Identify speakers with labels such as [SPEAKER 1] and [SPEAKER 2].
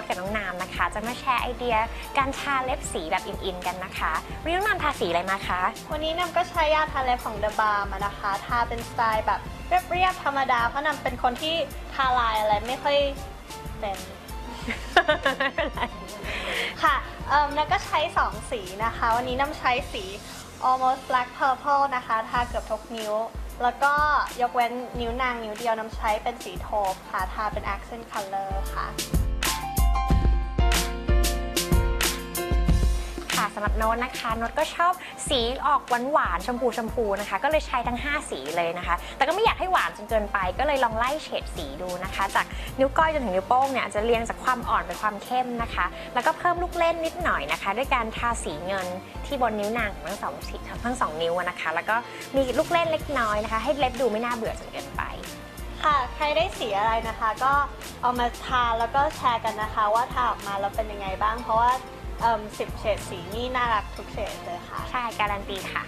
[SPEAKER 1] ตกับน้องนามนะคะ จะมาแชร์ไอเดียการทาเล็บสีแบบอินๆกันนะคะวันนี้น้องนามทาสีอะไรมาคะ
[SPEAKER 2] วันนี้นำก็ใช้ยาทาเล็บของ The Balm มานะคะ ทาเป็นสไตล์แบบเรียบๆธรรมดา เพราะนำเป็นคนที่ทาลายอะไรไม่ค่อยเป็นค่ะเอ่มแล้วก็ใช้ 2 สีนะคะ วันนี้น้ำใช้สี almost black purple นะคะ ทาเกือบทุกนิ้ว แล้วก็ยกเว้นนิ้วนางนิ้วเดียวน้ำใช้เป็นสีโทปค่ะ ทาเป็น accent color ค่ะ
[SPEAKER 1] สำหรับโน้ตนะคะโน้ตก็ชอบสีออกหวานๆชมพูชมพูนะคะ ก็เลยใช้ทั้ง 5 สีเลยนะคะ แต่ก็ไม่อยากให้หวานจนเกินไป ก็เลยลองไล่เฉดสีดูนะคะ จากนิ้วก้อยจนถึงนิ้วโป้งเนี่ยจะเรียงจากความอ่อนไปความเข้มนะคะ แล้วก็เพิ่มลูกเล่นนิดหน่อยนะคะ ด้วยการทาสีเงินที่บนนิ้วนางทั้งสองทั้งสองนิ้วนะคะ แล้วก็มีลูกเล่นเล็กน้อยนะคะ ให้เล็บดูไม่น่าเบื่อจนเกินไป
[SPEAKER 2] ค่ะใครได้สีอะไรนะคะ ก็เอามาทาแล้วก็แชร์กันนะคะ ว่าทาออกมาแล้วเป็นยังไงบ้าง เพราะว่า 10 เฉดสีนี่น่ารักทุกเฉดเลยค่ะ
[SPEAKER 1] ใช่ การันตีค่ะ